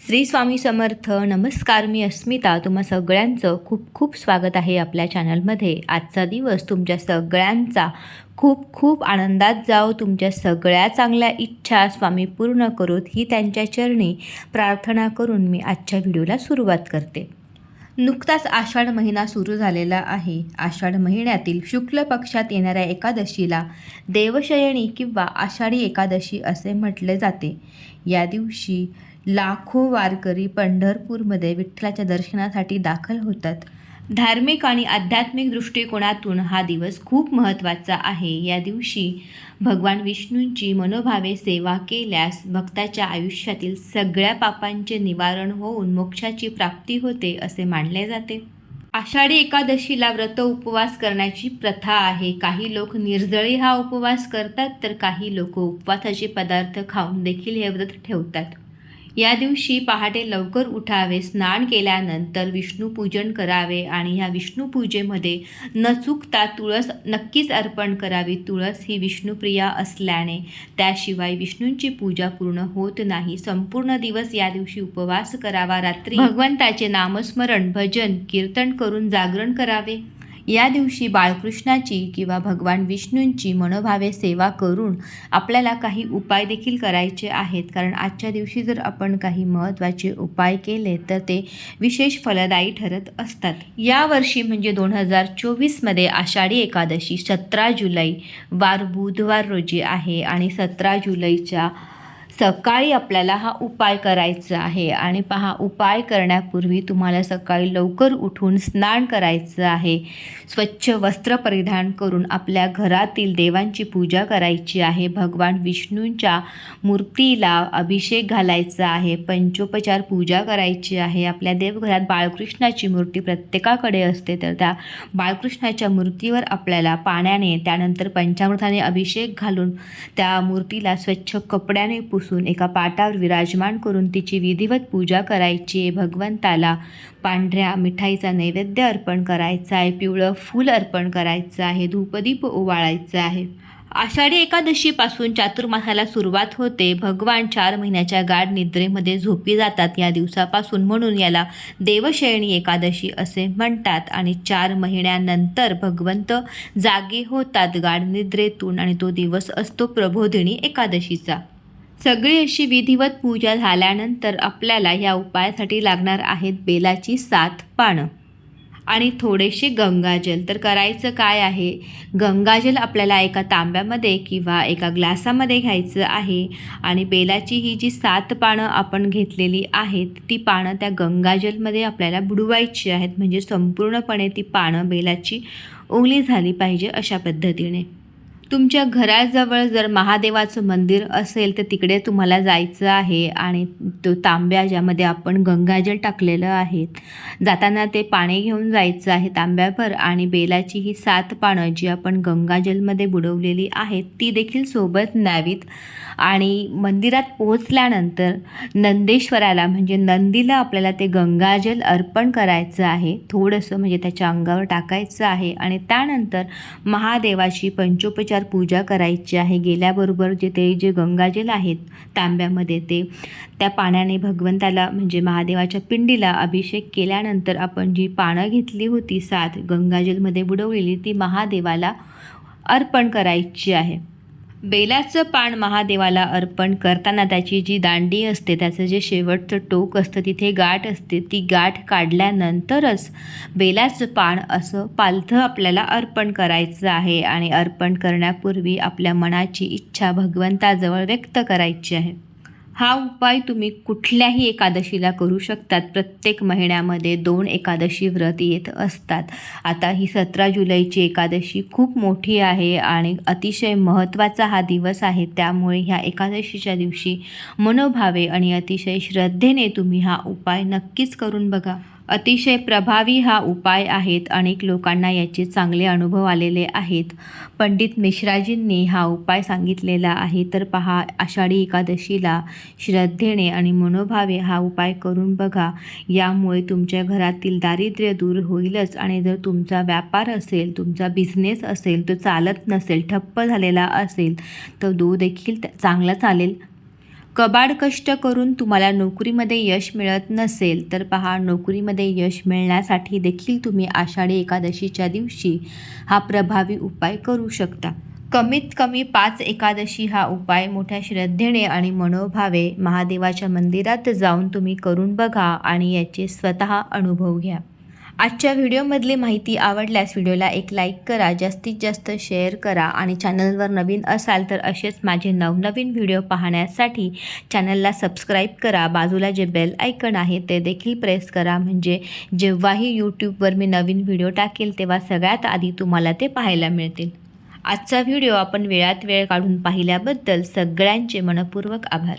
श्री स्वामी समर्थ नमस्कार मी अस्मिता. तुम्हा सगळ्यांचं खूप खूप स्वागत आहे आपल्या चॅनलमध्ये. आजचा दिवस तुमच्या सगळ्यांचा खूप खूप आनंदात जाओ तुमच्या सगळ्या चांगल्या इच्छा स्वामी पूर्ण करोत. ही त्यांच्या चरणी प्रार्थना करून मी आजच्या व्हिडिओला सुरुवात करते. नुकताच आषाढ महिना सुरू झालेला आहे. आषाढ महिन्यातील शुक्ल पक्षात येणाऱ्या एकादशीला देवशयणी किंवा आषाढी एकादशी असे म्हटले जाते. या दिवशी लाखो वारकरी पंढरपूरमध्ये विठ्ठलाच्या दर्शनासाठी दाखल होतात. धार्मिक आणि आध्यात्मिक दृष्टिकोनातून हा दिवस खूप महत्त्वाचा आहे. या दिवशी भगवान विष्णूंची मनोभावे सेवा केल्यास भक्ताच्या आयुष्यातील सगळ्या पापांचे निवारण होऊन मोक्षाची प्राप्ती होते असे मानले जाते. आषाढी एकादशीला व्रत उपवास करण्याची प्रथा आहे. काही लोक निर्जळी हा उपवास करतात तर काही लोक उपवासाचे पदार्थ खाऊन देखील हे व्रत ठेवतात. या दिवशी पहाटे लवकर उठावे स्नान केल्यानंतर विष्णू पूजन करावे आणि ह्या विष्णू पूजेमध्ये न चुकता तुळस नक्कीच अर्पण करावी. तुळस ही विष्णुप्रिया असल्याने त्याशिवाय विष्णूंची पूजा पूर्ण होत नाही. संपूर्ण दिवस या दिवशी उपवास करावा. रात्री भगवंताचे नामस्मरण भजन कीर्तन करून जागरण करावे. या दिवशी बाळकृष्णाची किंवा भगवान विष्णूंची मनोभावे सेवा करून आपल्याला काही उपाय देखील करायचे आहेत. कारण आजच्या दिवशी जर आपण काही महत्त्वाचे उपाय केले तर ते विशेष फलदायी ठरत असतात. यावर्षी म्हणजे दोन हजार चोवीसमध्ये आषाढी एकादशी सतरा जुलै वार बुधवार रोजी आहे आणि सतरा जुलैच्या सकाळी आपल्याला हा उपाय करायचा आहे. आणि पहा उपाय करण्यापूर्वी तुम्हाला सकाळी लवकर उठून स्नान करायचं आहे. स्वच्छ वस्त्र परिधान करून आपल्या घरातील देवांची पूजा करायची आहे. भगवान विष्णूंच्या मूर्तीला अभिषेक घालायचा आहे. पंचोपचार पूजा करायची आहे. आपल्या देवघरात बाळकृष्णाची मूर्ती प्रत्येकाकडे असते तर त्या बाळकृष्णाच्या मूर्तीवर आपल्याला पाण्याने त्यानंतर पंचामृताने अभिषेक घालून त्या मूर्तीला स्वच्छ कपड्याने पुस पुसून एका पाटावर विराजमान करून तिची विधिवत पूजा करायची आहे. भगवंताला पांढऱ्या मिठाईचा नैवेद्य अर्पण करायचा आहे. पिवळं फूल अर्पण करायचं आहे. धूपदीप ओवाळायचं आहे. आषाढी एकादशीपासून चातुर्मासाला सुरुवात होते. भगवान चार महिन्याच्या गाढ निद्रेमध्ये झोपी जातात. या दिवसापासून म्हणून याला देवशयणी एकादशी असे म्हणतात आणि चार महिन्यानंतर भगवंत जागे होतात गाढ निद्रेतून आणि तो दिवस असतो प्रबोधिनी एकादशीचा. सगळी अशी विधिवत पूजा झाल्यानंतर आपल्याला या उपायासाठी लागणार आहेत बेलाची सात पानं. आणि थोडेसे गंगाजल. तर करायचं काय आहे? गंगाजल आपल्याला एका तांब्यामध्ये किंवा एका ग्लासामध्ये घ्यायचं आहे. आणि बेलाची ही जी सात पानं आपण घेतलेली आहेत ती पानं त्या गंगाजलमध्ये आपल्याला बुडवायची आहेत. म्हणजे संपूर्णपणे ती पानं बेलाची ओली झाली पाहिजे अशा पद्धतीने. तुमच्या घराजवळ जर महादेवाचं मंदिर असेल तर तिकडे तुम्हाला जायचं आहे आणि तो तांब्या ज्यामध्ये आपण गंगाजल टाकलेलं आहे जाताना ते पाणी घेऊन जायचं आहे तांब्याभर आणि बेलाची ही सात पानं जी आपण गंगाजलमध्ये बुडवलेली आहेत ती देखील सोबत न्यावीत. आणि मंदिरात पोहोचल्यानंतर नंदेश्वराला म्हणजे नंदीला आपल्याला ते गंगाजल अर्पण करायचं आहे थोडंसं म्हणजे त्याच्या अंगावर टाकायचं आहे. आणि त्यानंतर महादेवाची पंचोपचार पूजा करायची आहे. गेल्याबरोबर जे ते जे गंगाजल आहेत तांब्यामध्ये ते त्या पाण्याने भगवंताला म्हणजे महादेवाच्या पिंडीला अभिषेक केल्यानंतर आपण जी पानं घेतली होती सात गंगाजलमध्ये बुडवलेली ती महादेवाला अर्पण करायची आहे. बेलाचं पान महादेवाला अर्पण करताना त्याची जी दांडी असते त्याचं जे शेवटचं टोक असतं तिथे गाठ असते ती गाठ काढल्यानंतरच बेलाचं पान असं पालथं आपल्याला अर्पण करायचं आहे आणि अर्पण करण्यापूर्वी आपल्या मनाची इच्छा भगवंताजवळ व्यक्त करायची आहे. हा उपाय तुम्ही कुठल्याही एकादशीला करू शकतात. प्रत्येक महिन्यामध्ये दोन एकादशी व्रत येत असतात. आता ही सतरा जुलैची एकादशी खूप मोठी आहे आणि अतिशय महत्त्वाचा हा दिवस आहे. त्यामुळे ह्या एकादशीच्या दिवशी मनोभावे आणि अतिशय श्रद्धेने तुम्ही हा उपाय नक्कीच करून बघा. अतिशय प्रभावी हा उपाय आहेत. अनेक लोकांना याचे चांगले अनुभव आलेले आहेत. पंडित मिश्राजींनी हा उपाय सांगितलेला आहे. तर पहा आषाढी एकादशीला श्रद्धेने आणि मनोभावे हा उपाय करून बघा. यामुळे तुमच्या घरातील दारिद्र्य दूर होईलच आणि जर तुमचा व्यापार असेल तुमचा बिझनेस असेल तो चालत नसेल ठप्प झालेला असेल तर तो देखील चांगला चालेल. कबाड कष्ट करून तुम्हाला नोकरीमध्ये यश मिळत नसेल तर पहा नोकरीमध्ये यश मिळण्यासाठी देखील तुम्ही आषाढी एकादशीच्या दिवशी हा प्रभावी उपाय करू शकता. कमीत कमी पाच एकादशी हा उपाय मोठ्या श्रद्धेने आणि मनोभावे महादेवाच्या मंदिरात जाऊन तुम्ही करून बघा आणि याचे स्वतः अनुभव घ्या. आजच्या व्हिडिओमधली माहिती आवडल्यास व्हिडिओला एक लाईक करा जास्तीत जास्त शेअर करा आणि चॅनलवर नवीन असाल तर असेच माझे नवनवीन व्हिडिओ पाहण्यासाठी चॅनलला सबस्क्राईब करा. बाजूला जे बेल आयकन आहे ते देखील प्रेस करा. म्हणजे जेव्हाही यूट्यूबवर मी नवीन व्हिडिओ टाकेल तेव्हा सगळ्यात आधी तुम्हाला ते पाहायला मिळतील. आजचा व्हिडिओ आपण वेळात वेळ काढून पाहिल्याबद्दल सगळ्यांचे मनपूर्वक आभार.